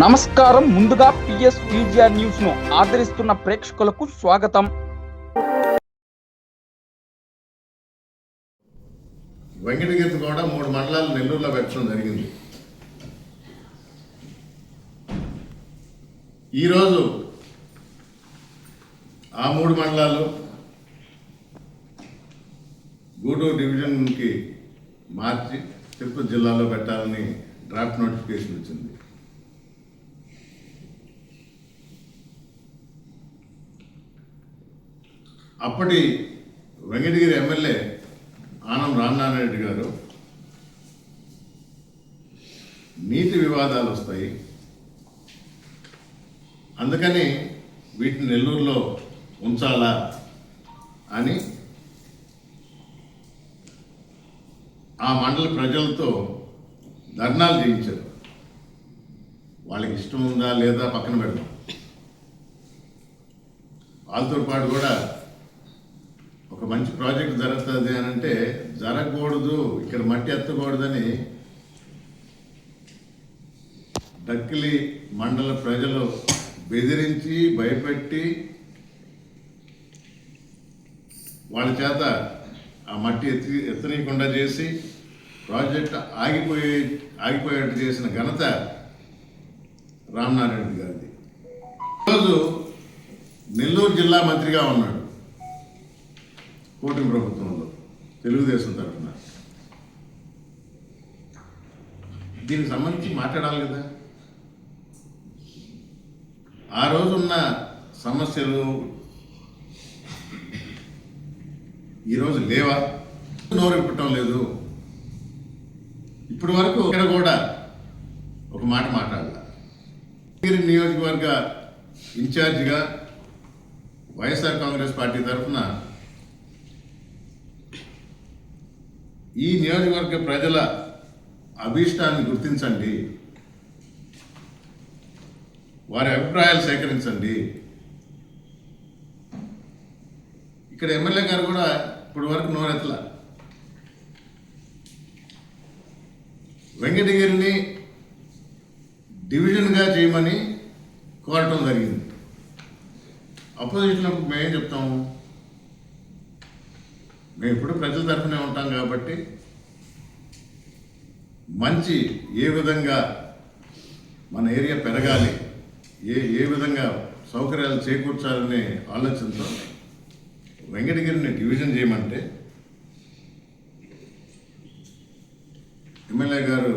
నమస్కారం. ముందుగా PS VGR న్యూస్ను ఆదరిస్తున్న ప్రేక్షకులకు స్వాగతం. వెంకటగిరి కూడా మూడు మండలాలు నెల్లూరులో పెట్టడం జరిగింది. ఈరోజు ఆ మూడు మండలాలు గూడూరు డివిజన్కి మార్చి తిరుపతి జిల్లాలో పెట్టాలని డ్రాఫ్ట్ నోటిఫికేషన్ వచ్చింది. అప్పటి వెంకటగిరి ఎమ్మెల్యే ఆనం రామనారాయణ గారు నీతి వివాదాలు వస్తాయి. అందుకని వీటిని నెల్లూరులో ఉంచాలా అని ఆ మండల ప్రజలతో ధర్నాలు చేయించారు. వాళ్ళకి ఇష్టం ఉందా లేదా పక్కన పెడదాం. వాళ్ళతో పాటు కూడా ఒక మంచి ప్రాజెక్ట్ జరుగుతుంది అని అంటే జరగకూడదు ఇక్కడ మట్టి ఎత్తకూడదని డక్కిలి మండల ప్రజలు బెదిరించి భయపెట్టి వాళ్ళ చేత ఆ మట్టి ఎత్తి ఎత్తనీయకుండా చేసి ప్రాజెక్ట్ ఆగిపోయే ఆగిపోయేట్టు చేసిన ఘనత రామ్నారాయణ గారిది. ఈరోజు నెల్లూరు జిల్లా మంత్రిగా ఉన్నాడు. కూటమి ప్రభుత్వంలో తెలుగుదేశం తరఫున. దీనికి సంబంధించి మాట్లాడాలి కదా. ఆ రోజున్న సమస్యలు ఈరోజు లేవా? నోరెప్పటం లేదు. ఇప్పటి వరకు ఇక్కడ కూడా ఒక మాట మాట్లాడాల. నియోజకవర్గ ఇన్ఛార్జిగా వైఎస్ఆర్ కాంగ్రెస్ పార్టీ తరఫున ఈ నియోజకవర్గ ప్రజల అభీష్టాన్ని గుర్తించండి. వారి అభిప్రాయాలు సేకరించండి. ఇక్కడ ఎమ్మెల్యే గారు కూడా ఇప్పటి వరకు నోరెత్తల. వెంకటగిరిని డివిజన్గా చేయమని కోరటం జరిగింది. అపోజిషన్లకు మేమేం చెప్తాము? మేము ఇప్పుడు ప్రజల తరఫునే ఉంటాం కాబట్టి మంచి ఏ విధంగా మన ఏరియా పెరగాలి ఏ ఏ విధంగా సౌకర్యాలు చేకూర్చాలనే ఆలోచనతో వెంకటగిరిని డివిజన్ చేయమంటే ఎమ్మెల్యే గారు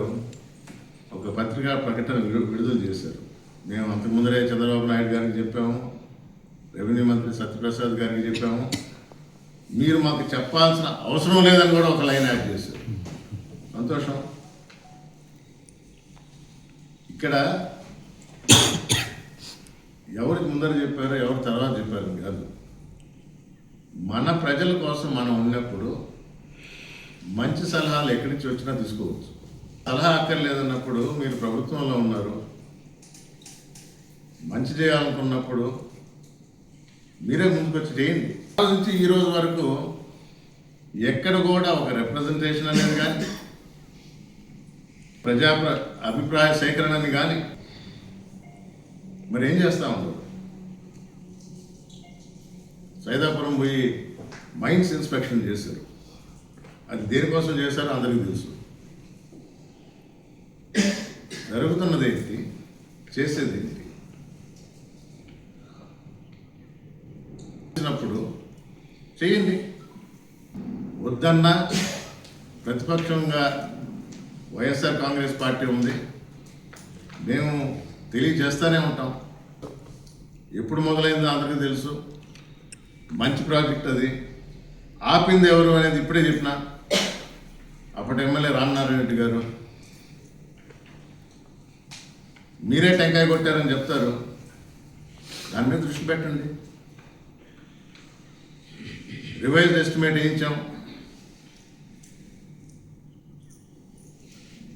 ఒక పత్రికా ప్రకటన విడుదల చేశారు. మేము అంతకు ముందరే చంద్రబాబు నాయుడు గారికి చెప్పాము రెవెన్యూ మంత్రి సత్యప్రసాద్ గారికి చెప్పాము మీరు మాకు చెప్పాల్సిన అవసరం లేదని కూడా ఒక లైన్ యాడ్ చేశారు. సంతోషం. ఇక్కడ ఎవరికి ముందర చెప్పారో ఎవరు తర్వాత చెప్పారు కాదు మన ప్రజల కోసం మనం ఉన్నప్పుడు మంచి సలహాలు ఎక్కడి నుంచి వచ్చినా తీసుకోవచ్చు. సలహా అక్కర్లేదన్నప్పుడు మీరు ప్రభుత్వంలో ఉన్నారు. మంచి చేయాలనుకున్నప్పుడు మీరే ముందుకొచ్చి చేయండి. నుంచి ఈ రోజు వరకు ఎక్కడ కూడా ఒక రిప్రజెంటేషన్ అనేది కానీ ప్రజా అభిప్రాయ సేకరణని కానీ మరి ఏం చేస్తా ఉన్నారు? సైదాపురం పోయి మైన్స్ ఇన్స్పెక్షన్ చేశారు. అది దేనికోసం చేశారో అందరికీ తెలుసు. జరుగుతున్నది ఏంటి? చేసేది ఏంటి? చేసినప్పుడు చేయండి. వద్దన్నా ప్రతిపక్షంగా వైఎస్ఆర్ కాంగ్రెస్ పార్టీ ఉంది. మేము తెలియజేస్తూనే ఉంటాం. ఎప్పుడు మొదలైందో అందరికీ తెలుసు. మంచి ప్రాజెక్ట్ అది. ఆపింది ఎవరు అనేది ఇప్పుడే చెప్పిన. అప్పటి ఎమ్మెల్యే రామనారాయణ రెడ్డి గారు. మీరే టెంకాయ కొట్టారని చెప్తారు. దాని మీద దృష్టి పెట్టండి. Revised estimate వేయించాం.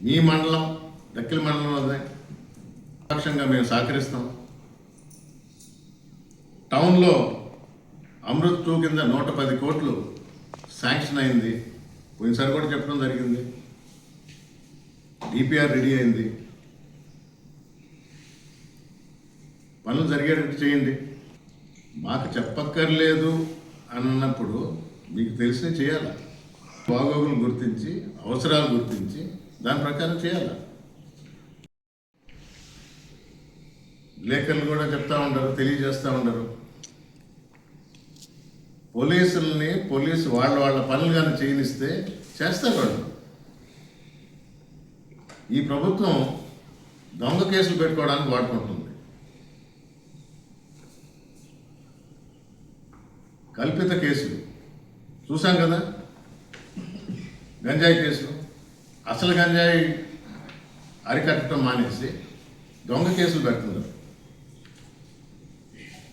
మీ మండలం దక్కిల మండలం అదే పక్షంగా మేము సహకరిస్తాం. టౌన్లో అమృత్ టూ కింద నూట పది కోట్లు శాంక్షన్ అయింది. పోయినసారి కూడా చెప్పడం జరిగింది. డిపిఆర్ రెడీ అయింది. పనులు జరిగేటట్టు చేయండి. మాకు చెప్పక్కర్లేదు. అన్నప్పుడు మీకు తెలిసిన చేయాలి? బాగోగులు గుర్తించి అవసరాలు గుర్తించి దాని ప్రకారం చేయాలి? లేఖలు కూడా చెప్తా ఉండరు తెలియజేస్తూ ఉండరు. పోలీసుల్ని పోలీసు వాళ్ళ వాళ్ళ పనులు కానీ చేయనిస్తే చేస్తారు వాళ్ళు. ఈ ప్రభుత్వం దొంగ కేసులు పెట్టుకోవడానికి వాడుకుంటుంది. కల్పిత కేసులు. చూసాం కదా? గంజాయి కేసులు. అసలు గంజాయి అరికట్టడం మానేసి దొంగ కేసులు పెడుతున్నారు.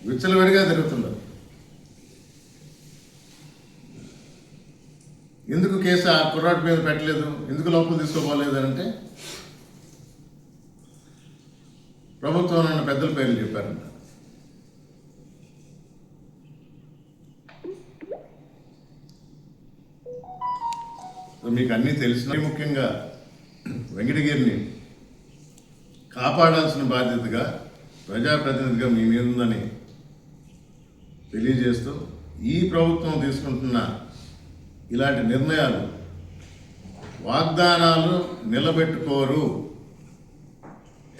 విచ్చలవిడిగా తిరుగుతున్నారు. ఎందుకు కేసు ఆ కుర్రాటి మీద పెట్టలేదు? ఎందుకు లోపల తీసుకోపోలేదు అంటే ప్రభుత్వం నన్ను పెద్దల పేర్లు చెప్పారంట. మీకు అన్నీ తెలిసిన ముఖ్యంగా వెంకటగిరిని కాపాడాల్సిన బాధ్యతగా ప్రజాప్రతినిధిగా మీ మీద ఉందని తెలియజేస్తూ ఈ ప్రభుత్వం తీసుకుంటున్న ఇలాంటి నిర్ణయాలు వాగ్దానాలు నిలబెట్టుకోరు.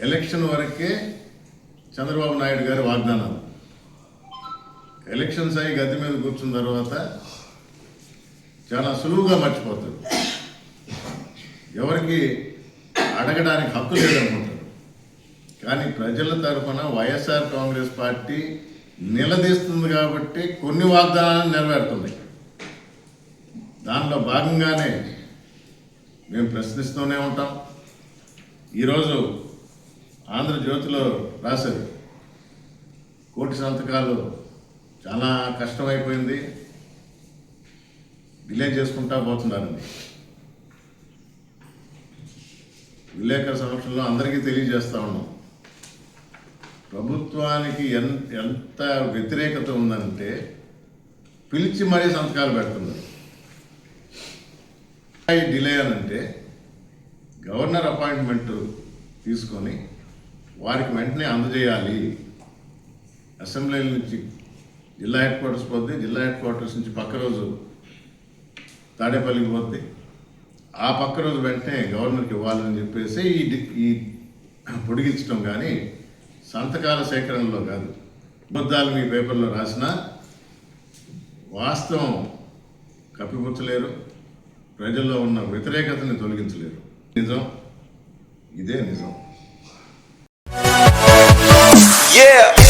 ఎలక్షన్ వరకే చంద్రబాబు నాయుడు గారి వాగ్దానాలు. ఎలక్షన్స్ అయ్యి గద్దె మీద కూర్చున్న తర్వాత చాలా సులువుగా మర్చిపోతారు. ఎవరికి అడగడానికి హక్కు లేదనుకుంటారు. కానీ ప్రజల తరఫున వైఎస్ఆర్ కాంగ్రెస్ పార్టీ నిలదీస్తుంది కాబట్టి కొన్ని వాగ్దానాలు నెరవేరుతుంది. దానిలో భాగంగానే మేము ప్రశ్నిస్తూనే ఉంటాం. ఈరోజు ఆంధ్రజ్యోతిలో రాశారు. కోటి సంతకాలు చాలా కష్టమైపోయింది. డిలే చేసుకుంటా పోతున్నారండి విలేకరుల సమక్షంలో అందరికీ తెలియజేస్తా ఉన్నాం. ప్రభుత్వానికి ఎన్ ఎంత వ్యతిరేకత ఉందంటే పిలిచి మరీ సంతకాలు పెడుతున్నారు. డిలే అనంటే గవర్నర్ అపాయింట్మెంట్ తీసుకొని వారికి వెంటనే అందజేయాలి. అసెంబ్లీ నుంచి జిల్లా హెడ్ క్వార్టర్స్ పోతే జిల్లా హెడ్ క్వార్టర్స్ నుంచి పక్క రోజు తాడేపల్లికి పోద్ది ఆ పక్క రోజు వెంటనే గవర్నర్కి ఇవ్వాలని చెప్పేసి ఈ ఈ పొడిగించడం కానీ సంతకాల సేకరణలో కాదు. అబద్ధాలు మీ పేపర్లో రాసినా వాస్తవం కప్పిపుచ్చలేరు ప్రజల్లో ఉన్న వ్యతిరేకతని తొలగించలేరు. నిజం ఇదే నిజం. Yeah.